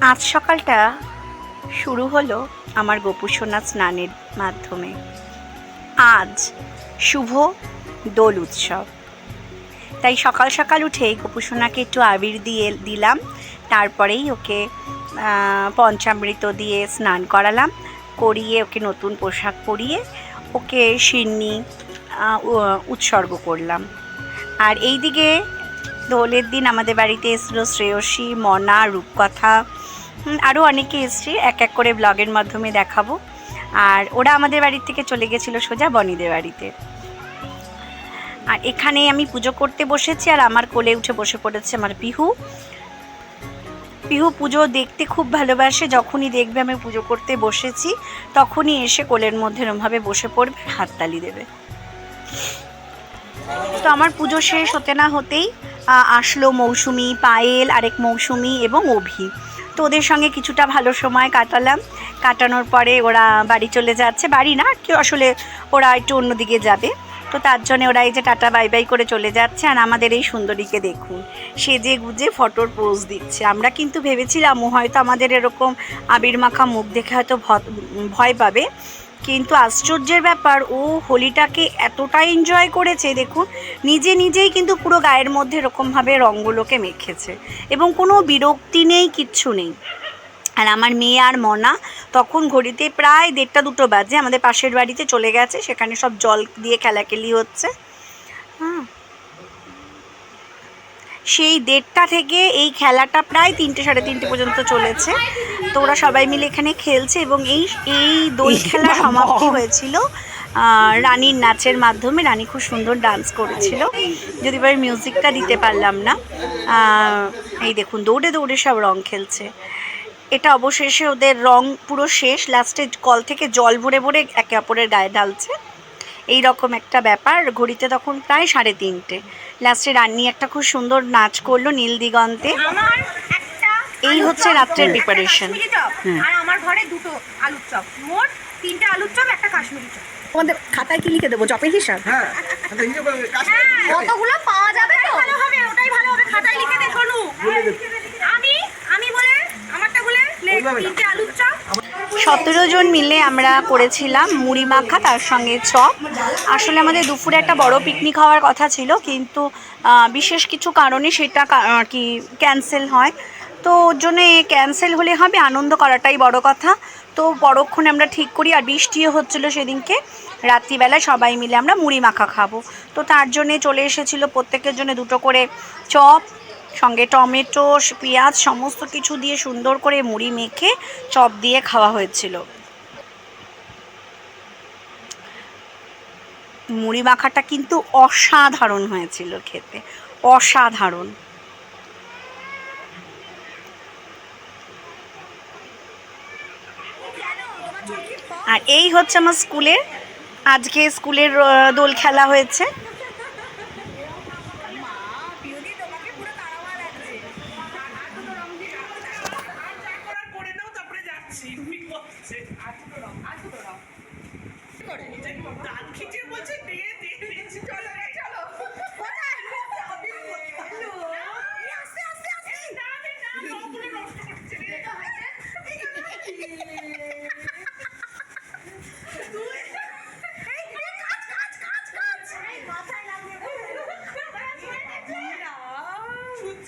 আজ সকালটা শুরু হলো আমার গোপুসোনা স্নানের মাধ্যমে। আজ শুভ দোল উৎসব। তাই সকাল সকাল উঠেই গোপুসোনাকে একটু আবির দিয়ে দিলাম, তারপরেই ওকে পঞ্চামৃত দিয়ে স্নান করালাম, করিয়ে ওকে নতুন পোশাক পরিয়ে ওকে সিন্নি উৎসর্গ করলাম। আর এইদিকে দোলের দিন আমাদের বাড়িতে এসেছিল শ্রেয়সী, মনা, রূপকথা আরও অনেকে এসছে। এক এক করে ব্লগের মাধ্যমে দেখাবো। আর ওরা আমাদের বাড়ির থেকে চলে গেছিল সোজা বনিদের বাড়িতে। আর এখানে আমি পুজো করতে বসেছি আর আমার কোলে উঠে বসে পড়েছে আমার পিহু। পিহু পুজো দেখতে খুব ভালোবাসে। যখনই দেখবে আমি পুজো করতে বসেছি, তখনই এসে কোলের মধ্যে এরমভাবে বসে পড়বে হাততালি দেবে। তো আমার পুজো শেষ হতে না হতেই আসলো মৌসুমি, পায়েল, আরেক মৌসুমি এবং অভি। তো ওদের সঙ্গে কিছুটা ভালো সময় কাটালাম। কাটানোর পরে ওরা বাড়ি চলে যাচ্ছে। বাড়ি না কেউ আসলে ওরা একটু অন্যদিকে যাবে। তো তার জন্য ওরা এই যে টাটা, বাই বাই করে চলে যাচ্ছে। আর আমাদের এই সুন্দরীকে দেখুন সেজে গুজে ফটোর পোজ দিচ্ছে। আমরা কিন্তু ভেবেছিলাম হয়তো আমাদের এরকম আবির মাখা মুখ দেখে হয়তো ভয় পাবে। কিন্তু আশ্চর্যের ব্যাপার, ও হোলিটাকে এতটা এনজয় করেছে, দেখুন, নিজে নিজেই কিন্তু পুরো গায়ের মধ্যে এরকমভাবে রঙগুলোকে মেখেছে এবং কোনো বিরক্তি নেই, কিচ্ছু নেই। আর আমার মেয়ে আর মনা তখন ঘড়িতে প্রায় দেড়টা দুটো বাজে, আমাদের পাশের বাড়িতে চলে গেছে, সেখানে সব জল দিয়ে খেলাখেলি হচ্ছে। হ্যাঁ। সেই দেড়টা থেকে এই খেলাটা প্রায় তিনটে, সাড়ে তিনটে পর্যন্ত চলেছে। তো ওরা সবাই মিলে এখানে খেলছে এবং এই এই দোল খেলা সমাপ্তি হয়েছিল। রানীর নাচের মাধ্যমে রানী খুব সুন্দর ডান্স করেছিল। যদি এবার মিউজিকটা দিতে পারলাম না। এই দেখুন দৌড়ে দৌড়ে সব রং খেলছে। এটা অবশেষে ওদের রং পুরো শেষ। লাস্টে কল থেকে জল ভরে ভরে একে অপরের গায়ে ঢালছে। এই রকম একটা ব্যাপার। ঘড়িতে তখন প্রায় সাড়ে তিনটে। লাস্টে রান্নি একটা খুব সুন্দর নাচ করল নীল দিগন্তে। এই হচ্ছে রাত্রের একটা preparation। আর আমার ঘরে দুটো আলুর চপ। মোট তিনটে আলুর চপ একটা কাশ্মীরি চপ। তোমাদের খাতায় কি লিখে দেবো? চপের হিসাব? হ্যাঁ তাহলে হিসেব কতগুলো পাওয়া যাবে তো ভালো হবে ওটাই ভালো হবে খাতায় লিখে দে শোনু আমি আমি বলে আমারটা বলে তিনটে আলুর চপ। সতেরো জন মিলে আমরা করেছিলাম মুড়ি মাখা তার সঙ্গে চপ। আসলে আমাদের দুপুরে একটা বড় পিকনিক হওয়ার কথা ছিল কিন্তু বিশেষ কিছু কারণে সেটা আর কি ক্যান্সেল হয়। তো ওর জন্যে ক্যান্সেল হলে হবে, আনন্দ করাটাই বড় কথা। তো পরক্ষণে আমরা ঠিক করি, আর বৃষ্টিও হচ্ছিল সেদিনকে। রাত্রিবেলায় সবাই মিলে আমরা মুড়ি মাখা খাব। তো তার জন্যে চলে এসেছিল প্রত্যেকের জন্য দুটো করে চপ, সঙ্গে টমেটো, পেঁয়াজ, সমস্ত কিছু দিয়ে সুন্দর করে মুড়ি মেখে চপ দিয়ে খাওয়া হয়েছিল। মুড়ি মাখাটা কিন্তু অসাধারণ হয়েছিল খেতে। অসাধারণ। আর এই হচ্ছে আমার স্কুলে আজকে স্কুলের দোল খেলা হয়েছে।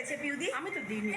রয়েছে পিউদি? আমি তো দিইনি।